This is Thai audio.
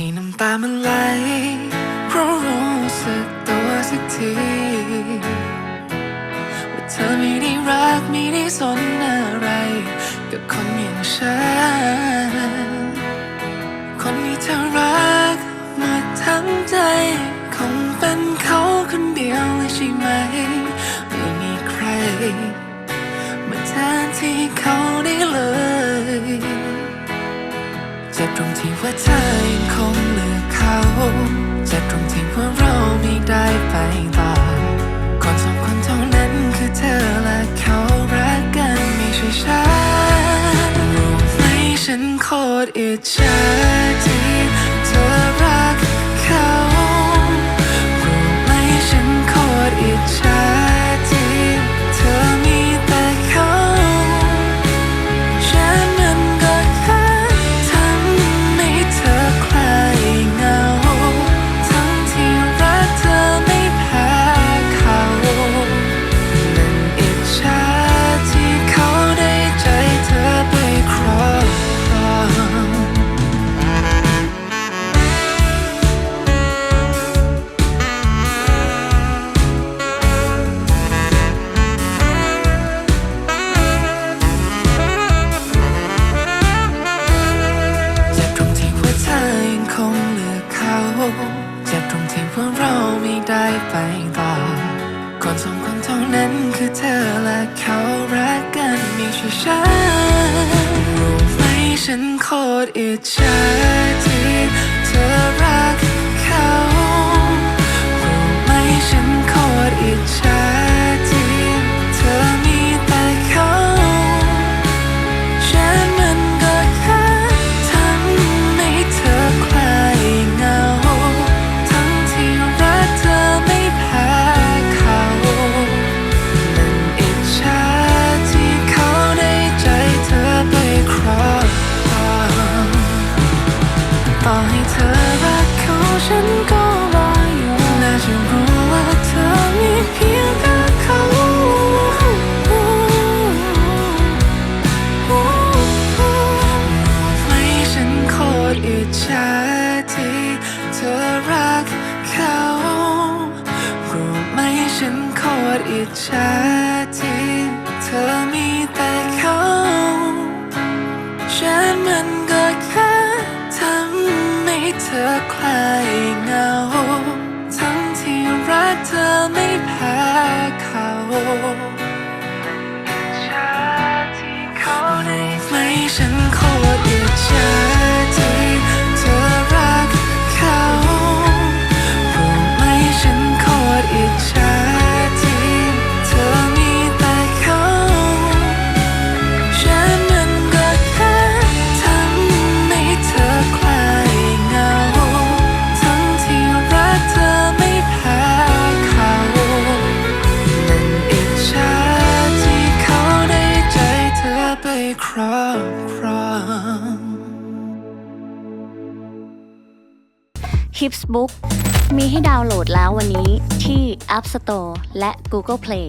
ที่น้ำตามันไหลเพราะรู้สึกตัวสักทีว่าเธอไม่ได้รักไม่ได้สนอะไร กับคนอย่างฉัน คนที่เธอรักหมดทั้งใจ คงเป็นเขาคนเดียวเลยใช่ไหม ไม่มีใคร มาแทนที่เขาได้เลยเจ็บตรงที่ว่าเธอ โคต เขาเจ็บตรงที่พวกเราไม่ได้ไปต่อคนสองคนเท่านั้นคือเธอและเขารักกันไม่ใช่ฉันรู้ไหมฉันโคตรอิจฉาที่ ต่อให้เธอรักเขาฉันก็รออยู่น่าจะรู้ว่าเธอมีเพียงแค่เขาไม่ฉันโคตรอิจฉาที่เธอรักเขารู้ไหมฉันโคตรอิจฉาที่เธอมีแต่เขา ธอคลายเงา ทั้งที่รักเธอไม่แพ้เขารู้ไม่ฉันโคตร ครอบครอง Hips Book มีให้ดาวน์โหลดแล้ววันนี้ที่ App Store และ Google Play